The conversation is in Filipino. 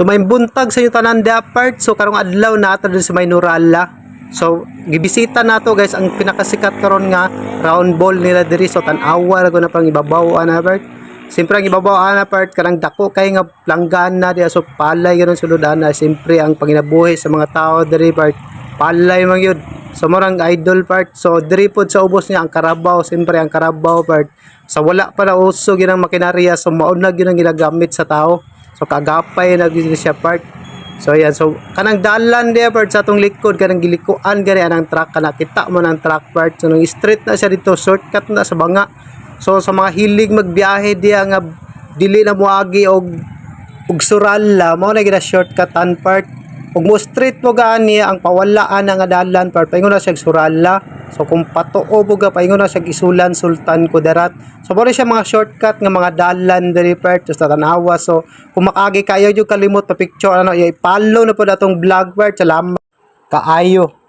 So may buntag sa inyo tanan part. So karong adlaw na ato sa may. So gibisita nato guys ang pinakasikat karon nga round ball nila diri so tan-awa ra ko na pang ibabaw ana part. Siyempre ang ibabaw ana part kanang dako kay nga planggana diya so palay ganoon sulod ana. Siyempre ang panginabuhi sa mga tao diri part palay man yun. So morang idol part. So diri pod sa ubos niya ang Carabao, siyempre ang Carabao part. Sa wala pa na uso ginang makinarya so maunag yun ang ginagamit sa tao. So kagapay na gid siya part. So yan so kanang dalan dia part sa atong likod kanang gilikuan gani anang truck kana kita mo ng truck part. So nang straight na siya dito shortcut na sa banga. So sa mga hilig magbiyahe diya nga dili na moagi og ug surala mao na gina shortcut an part ug mo street mo gaani ang pawalaan nga dalan part paingon na siya surala so kung patuo mo ga paingon na siya isulan sultan kudarat so mo siya mga shortcut nga mga dalan diri part just tanawa so kung makagi kayo yung kalimot pa picture ano i-follow na po datong vlog part salamat. Kaayo